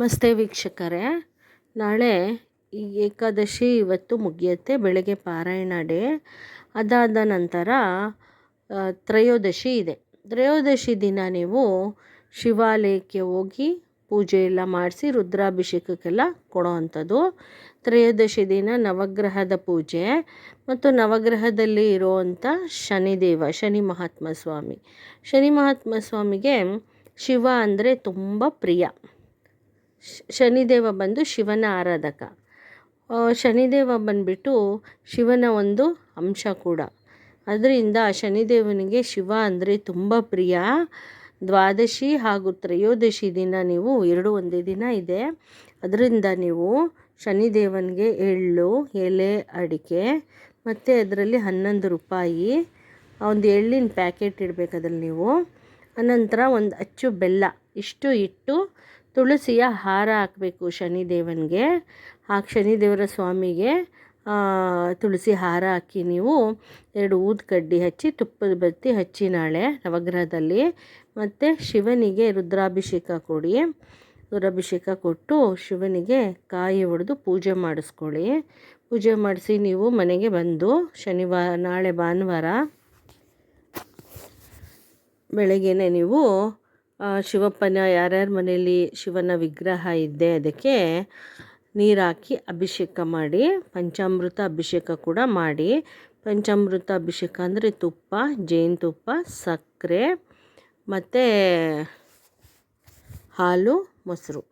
ನಮಸ್ತೆ ವೀಕ್ಷಕರೇ. ನಾಳೆ ಈ ಏಕಾದಶಿ ಇವತ್ತು ಮುಗಿಯುತ್ತೆ, ಬೆಳಗ್ಗೆ ಪಾರಾಯಣ ಡೇ. ಅದಾದ ನಂತರ ತ್ರಯೋದಶಿ ಇದೆ. ತ್ರಯೋದಶಿ ದಿನ ನೀವು ಶಿವಾಲಯಕ್ಕೆ ಹೋಗಿ ಪೂಜೆ ಎಲ್ಲ ಮಾಡಿಸಿ ರುದ್ರಾಭಿಷೇಕಕ್ಕೆಲ್ಲ ಕೊಡೋ ಅಂಥದ್ದು ತ್ರಯೋದಶಿ ದಿನ ನವಗ್ರಹದ ಪೂಜೆ ಮತ್ತು ನವಗ್ರಹದಲ್ಲಿ ಇರುವಂಥ ಶನಿದೇವ, ಶನಿ ಮಹಾತ್ಮ ಸ್ವಾಮಿ. ಶನಿ ಮಹಾತ್ಮ ಸ್ವಾಮಿಗೆ ಶಿವ ಅಂದರೆ ತುಂಬ ಪ್ರಿಯ. ಶನಿದೇವ ಬಂದು ಶಿವನ ಆರಾಧಕ. ಶನಿದೇವ ಬಂದುಬಿಟ್ಟು ಶಿವನ ಒಂದು ಅಂಶ ಕೂಡ. ಅದರಿಂದ ಶನಿದೇವನಿಗೆ ಶಿವ ಅಂದರೆ ತುಂಬ ಪ್ರಿಯ. ದ್ವಾದಶಿ ಹಾಗೂ ತ್ರಯೋದಶಿ ದಿನ ನೀವು ಎರಡು ಒಂದೇ ದಿನ ಇದೆ. ಅದರಿಂದ ನೀವು ಶನಿದೇವನಿಗೆ ಎಳ್ಳು, ಎಲೆ, ಅಡಿಕೆ ಮತ್ತು ಅದರಲ್ಲಿ ಹನ್ನೊಂದು ರೂಪಾಯಿ ಒಂದು ಎಳ್ಳಿನ ಪ್ಯಾಕೆಟ್ ಇಡಬೇಕು ಅದರಲ್ಲಿ ನೀವು. ಅನಂತರ ಒಂದು ಅಚ್ಚು ಬೆಲ್ಲ. ಇಷ್ಟು ಇಟ್ಟು ತುಳಸಿಯ ಹಾರ ಹಾಕಬೇಕು ಶನಿದೇವನಿಗೆ. ಆ ಶನಿದೇವರ ಸ್ವಾಮಿಗೆ ತುಳಸಿ ಹಾರ ಹಾಕಿ ನೀವು ಎರಡು ಊದ್ಕಡ್ಡಿ ಹಚ್ಚಿ, ತುಪ್ಪದ ಬತ್ತಿ ಹಚ್ಚಿ ನಾಳೆ ನವಗ್ರಹದಲ್ಲಿ. ಮತ್ತು ಶಿವನಿಗೆ ರುದ್ರಾಭಿಷೇಕ ಕೊಡಿ. ರುದ್ರಾಭಿಷೇಕ ಕೊಟ್ಟು ಶಿವನಿಗೆ ಕಾಯಿ ಹೊಡೆದು ಪೂಜೆ ಮಾಡಿಸ್ಕೊಳ್ಳಿ. ಪೂಜೆ ಮಾಡಿಸಿ ನೀವು ಮನೆಗೆ ಬಂದು ಶನಿವಾರ, ನಾಳೆ ಭಾನುವಾರ ಬೆಳಗ್ಗೆನೆ ನೀವು ಶಿವಪ್ಪನ ಯಾರ್ಯಾರ ಮನೆಯಲ್ಲಿ ಶಿವನ ವಿಗ್ರಹ ಇದ್ದೆ ಅದಕ್ಕೆ ನೀರಾಕಿ ಅಭಿಷೇಕ ಮಾಡಿ, ಪಂಚಾಮೃತ ಅಭಿಷೇಕ ಕೂಡ ಮಾಡಿ. ಪಂಚಾಮೃತ ಅಭಿಷೇಕ ಅಂದರೆ ತುಪ್ಪ ಜೇನುತುಪ್ಪ ಸಕ್ಕರೆ, ಮತ್ತು ಹಾಲು, ಮೊಸರು.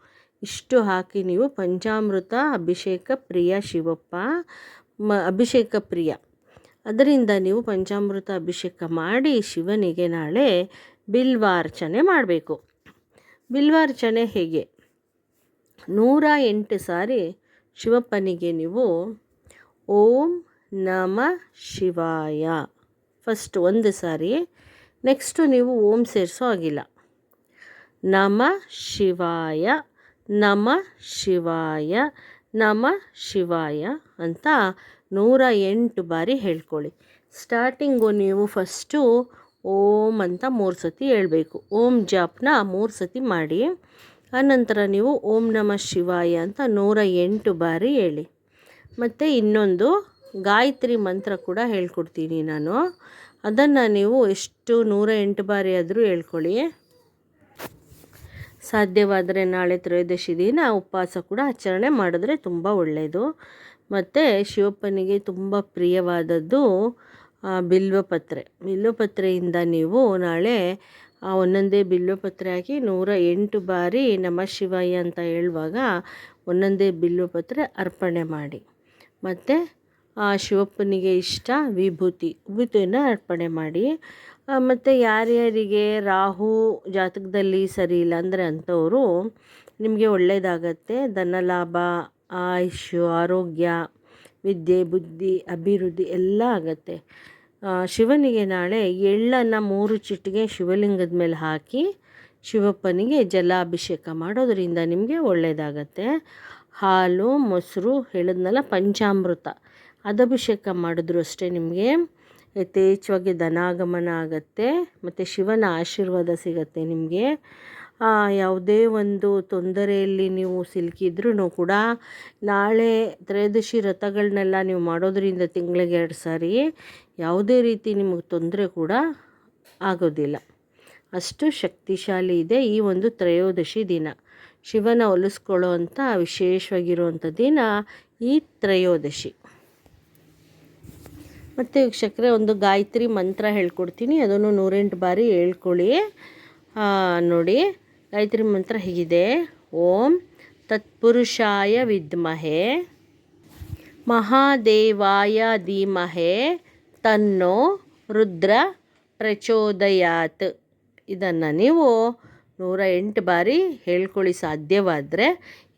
ಇಷ್ಟು ಹಾಕಿ ನೀವು ಪಂಚಾಮೃತ ಅಭಿಷೇಕ ಪ್ರಿಯ ಶಿವಪ್ಪ, ಮ, ಅಭಿಷೇಕ ಪ್ರಿಯ. ಅದರಿಂದ ನೀವು ಪಂಚಾಮೃತ ಅಭಿಷೇಕ ಮಾಡಿ ಶಿವನಿಗೆ ನಾಳೆ ಬಿಲ್ವಾರ್ಚನೆ ಮಾಡಬೇಕು. ಬಿಲ್ವಾರ್ಚನೆ ಹೇಗೆ? ನೂರ ಎಂಟು ಸಾರಿ ಶಿವಪ್ಪನಿಗೆ ನೀವು ಓಂ ನಮ ಶಿವಾಯ. ಫಸ್ಟ್ ಒಂದು ಸಾರಿ, ನೆಕ್ಸ್ಟು ನೀವು ಓಂ ಸೇರಿಸೋ ಆಗಿಲ್ಲ ನಮ ಶಿವಾಯ ನಮ ಶಿವಾಯ ನಮ ಶಿವಾಯ ಅಂತ ನೂರ ಎಂಟು ಬಾರಿ ಹೇಳ್ಕೊಳ್ಳಿ. ಸ್ಟಾರ್ಟಿಂಗು ನೀವು ಫಸ್ಟು ಓಂ ಅಂತ ಮೂರು ಸತಿ ಹೇಳಬೇಕು. ಓಂ ಜಾಪ್ನ ಮೂರು ಸತಿ ಮಾಡಿ ಆನಂತರ ನೀವು ಓಂ ನಮ ಶಿವಾಯ ಅಂತ ನೂರ ಎಂಟು ಬಾರಿ ಹೇಳಿ. ಮತ್ತು ಇನ್ನೊಂದು ಗಾಯತ್ರಿ ಮಂತ್ರ ಕೂಡ ಹೇಳ್ಕೊಡ್ತೀನಿ ನಾನು. ಅದನ್ನು ನೀವು ಎಷ್ಟು ನೂರ ಎಂಟು ಬಾರಿ ಆದರೂ ಹೇಳ್ಕೊಳ್ಳಿ. ಸಾಧ್ಯವಾದರೆ ನಾಳೆ ತ್ರಯೋದಶಿ ದಿನ ಉಪವಾಸ ಕೂಡ ಆಚರಣೆ ಮಾಡಿದ್ರೆ ತುಂಬ ಒಳ್ಳೆಯದು ಮತ್ತು ಶಿವಪ್ಪನಿಗೆ ತುಂಬ ಪ್ರಿಯವಾದದ್ದು ಬಿಲ್ವಪತ್ರೆ. ಬಿಲ್ವಪತ್ರೆಯಿಂದ ನೀವು ನಾಳೆ ಒಂದೊಂದೇ ಬಿಲ್ವಪತ್ರೆ ಹಾಕಿ ನೂರ ಎಂಟು ಬಾರಿ ನಮಃ ಶಿವಾಯ ಅಂತ ಹೇಳುವಾಗ ಒಂದೊಂದೇ ಬಿಲ್ವಪತ್ರೆ ಅರ್ಪಣೆ ಮಾಡಿ. ಮತ್ತು, ಆ, ಶಿವಪ್ಪನಿಗೆ ಇಷ್ಟ ವಿಭೂತಿ, ವಿಭೂತಿಯನ್ನು ಅರ್ಪಣೆ ಮಾಡಿ. ಮತ್ತು ಯಾರ್ಯಾರಿಗೆ ರಾಹು ಜಾತಕದಲ್ಲಿ ಸರಿ ಇಲ್ಲ ಅಂದರೆ ಅಂಥವರು ನಿಮಗೆ ಒಳ್ಳೆಯದಾಗತ್ತೆ ಧನಲಾಭ ಆಯುಷ್ಯು ಆರೋಗ್ಯ, ವಿದ್ಯೆ, ಬುದ್ಧಿ, ಅಭಿವೃದ್ಧಿ ಎಲ್ಲ ಆಗತ್ತೆ. ಶಿವನಿಗೆ ನಾಳೆ ಎಳ್ಳನ್ನು ಮೂರು ಚಿಟ್ಟಿಗೆ ಶಿವಲಿಂಗದ ಮೇಲೆ ಹಾಕಿ ಶಿವಪ್ಪನಿಗೆ ಜಲಾಭಿಷೇಕ ಮಾಡೋದರಿಂದ ನಿಮಗೆ ಒಳ್ಳೆಯದಾಗತ್ತೆ ಹಾಲು, ಮೊಸರು ಹೇಳಿದ್ನಲ್ಲ, ಪಂಚಾಮೃತ. ಅದಭಿಷೇಕ ಮಾಡಿದ್ರು ಅಷ್ಟೇ ನಿಮಗೆ. ಯಥೇಚ್ಛವಾಗಿ ಧನಾಗಮನ ಆಗತ್ತೆ, ಮತ್ತು ಶಿವನ ಆಶೀರ್ವಾದ ಸಿಗತ್ತೆ ನಿಮಗೆ. ಯಾವುದೇ ಒಂದು ತೊಂದರೆಯಲ್ಲಿ ನೀವು ಸಿಲುಕಿದ್ರೂ ಕೂಡ ನಾಳೆ ತ್ರಯೋದಶಿ ವ್ರತಗಳನ್ನೆಲ್ಲ ನೀವು ಮಾಡೋದ್ರಿಂದ ತಿಂಗಳಿಗೆ ಎರಡು ಸಾರಿ ಯಾವುದೇ ರೀತಿ ನಿಮಗೆ ತೊಂದರೆ ಕೂಡ ಆಗೋದಿಲ್ಲ. ಅಷ್ಟು ಶಕ್ತಿಶಾಲಿ ಇದೆ ಈ ಒಂದು ತ್ರಯೋದಶಿ ದಿನ. ಶಿವನ ಒಲಿಸ್ಕೊಳ್ಳೋ ಅಂಥ ವಿಶೇಷವಾಗಿರುವಂಥ ದಿನ ಈ ತ್ರಯೋದಶಿ. ಮತ್ತು ವೀಕ್ಷಕರೇ, ಒಂದು ಗಾಯತ್ರಿ ಮಂತ್ರ ಹೇಳ್ಕೊಡ್ತೀನಿ. ಅದನ್ನು ನೂರೆಂಟು ಬಾರಿ ಹೇಳ್ಕೊಳ್ಳಿ. ನೋಡಿ. ಗಾಯತ್ರಿ ಮಂತ್ರ ಹೀಗಿದೆ. ಓಂ ತತ್ಪುರುಷಾಯ ವಿದ್ಮಹೆ. ಮಹಾದೇವಾಯ ಧೀಮಹೆ. ತನ್ನೋ ರುದ್ರ ಪ್ರಚೋದಯಾತ್. ಇದನ್ನು ನೀವು ನೂರ ಎಂಟು ಬಾರಿ ಹೇಳ್ಕೊಳ್ಳಿ ಸಾಧ್ಯವಾದರೆ.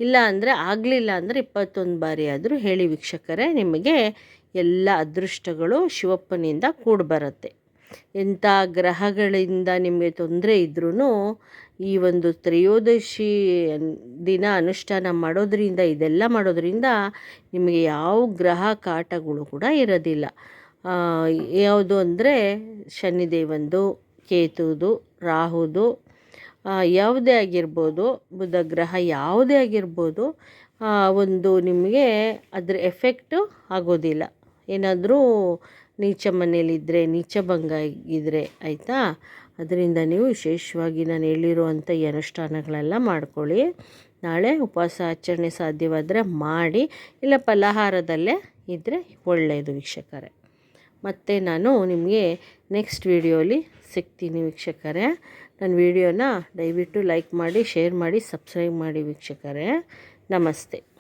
ಇಲ್ಲ ಅಂದರೆ ಆಗಲಿಲ್ಲ ಅಂದರೆ ಇಪ್ಪತ್ತೊಂದು ಬಾರಿ ಆದರೂ ಹೇಳಿ ವೀಕ್ಷಕರೇ, ನಿಮಗೆ ಎಲ್ಲ ಅದೃಷ್ಟಗಳು ಶಿವಪ್ಪನಿಂದ ಕೂಡಿ ಬರುತ್ತೆ ಎಂಥ ಗ್ರಹಗಳಿಂದ ನಿಮಗೆ ತೊಂದರೆ ಇದ್ರೂ ಈ ಒಂದು ತ್ರಯೋದಶಿ ದಿನ ಅನುಷ್ಠಾನ ಮಾಡೋದ್ರಿಂದ, ಇದೆಲ್ಲ ಮಾಡೋದ್ರಿಂದ ನಿಮಗೆ ಯಾವ ಗ್ರಹ ಕಾಟಗಳು ಕೂಡ ಇರೋದಿಲ್ಲ. ಯಾವುದು ಅಂದರೆ ಶನಿದೇವಂದು, ಕೇತುದು, ರಾಹುದು ಯಾವುದೇ ಆಗಿರ್ಬೋದು, ಬುಧ ಗ್ರಹ ಯಾವುದೇ ಆಗಿರ್ಬೋದು ಒಂದು ನಿಮಗೆ ಅದರ ಎಫೆಕ್ಟು ಆಗೋದಿಲ್ಲ. ಏನಾದರೂ ನೀಚ ಮನೇಲಿದ್ದರೆ ನೀಚಭಂಗ ಇದ್ದರೆ ಆಯಿತಾ? ಅದರಿಂದ ನೀವು ವಿಶೇಷವಾಗಿ ನಾನು ಹೇಳಿರುವಂಥ ಈ ಅನುಷ್ಠಾನಗಳೆಲ್ಲ ಮಾಡ್ಕೊಳ್ಳಿ. ನಾಳೆ ಉಪವಾಸ ಆಚರಣೆ ಸಾಧ್ಯವಾದರೆ ಮಾಡಿ, ಇಲ್ಲ ಫಲಹಾರದಲ್ಲೇ ಇದ್ದರೆ ಒಳ್ಳೆಯದು ವೀಕ್ಷಕರೇ. ಮತ್ತು ನಾನು ನಿಮಗೆ ನೆಕ್ಸ್ಟ್ ವೀಡಿಯೋಲಿ ಸಿಗ್ತೀನಿ ವೀಕ್ಷಕರೇ. ನನ್ನ ವೀಡಿಯೋನ ದಯವಿಟ್ಟು ಲೈಕ್ ಮಾಡಿ, ಶೇರ್ ಮಾಡಿ, ಸಬ್ಸ್ಕ್ರೈಬ್ ಮಾಡಿ ವೀಕ್ಷಕರೇ. ನಮಸ್ತೆ.